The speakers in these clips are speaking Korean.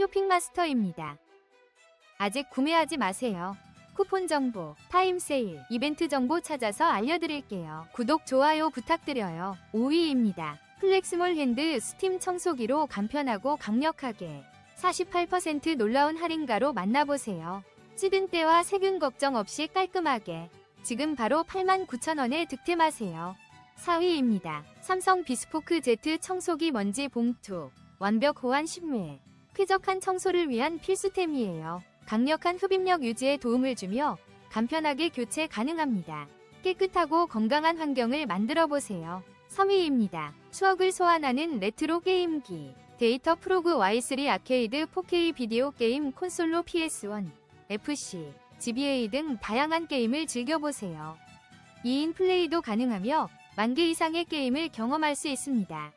쇼핑마스터입니다. 아직 구매하지 마세요. 쿠폰 정보, 타임 세일, 이벤트 정보 찾아서 알려드릴게요. 구독, 좋아요 부탁드려요. 5위입니다. 플렉스몰 핸드 스팀 청소기로 간편하고 강력하게 48% 놀라운 할인가로 만나보세요. 찌든 때와 세균 걱정 없이 깔끔하게 지금 바로 89,000원에 득템하세요. 4위입니다. 삼성 비스포크 제트 청소기 먼지 봉투 완벽 호환 10회 쾌적한 청소를 위한 필수템이에요. 강력한 흡입력 유지에 도움을 주며 간편하게 교체 가능합니다. 깨끗하고 건강한 환경을 만들어 보세요. 3위입니다. 추억을 소환하는 레트로 게임기 데이터 프로그 Y3 아케이드 4K 비디오 게임 콘솔로 PS1, FC, GBA 등 다양한 게임을 즐겨보세요. 2인 플레이도 가능하며 만개 이상의 게임을 경험할 수 있습니다.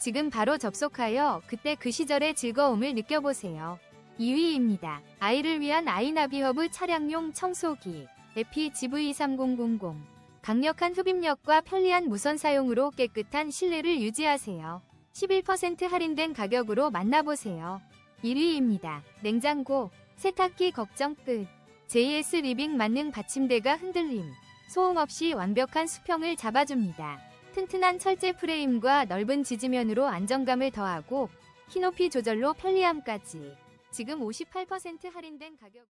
지금 바로 접속하여 그때 그 시절의 즐거움을 느껴보세요. 2위입니다. 아이를 위한 아이나비허브 차량용 청소기 에피 GV3000 강력한 흡입력과 편리한 무선 사용으로 깨끗한 실내를 유지하세요. 11% 할인된 가격으로 만나보세요. 1위입니다. 냉장고, 세탁기 걱정 끝. JS 리빙 만능 받침대가 흔들림, 소음 없이 완벽한 수평을 잡아줍니다. 튼튼한 철제 프레임과 넓은 지지면으로 안정감을 더하고 키높이 조절로 편리함까지. 지금 58% 할인된 가격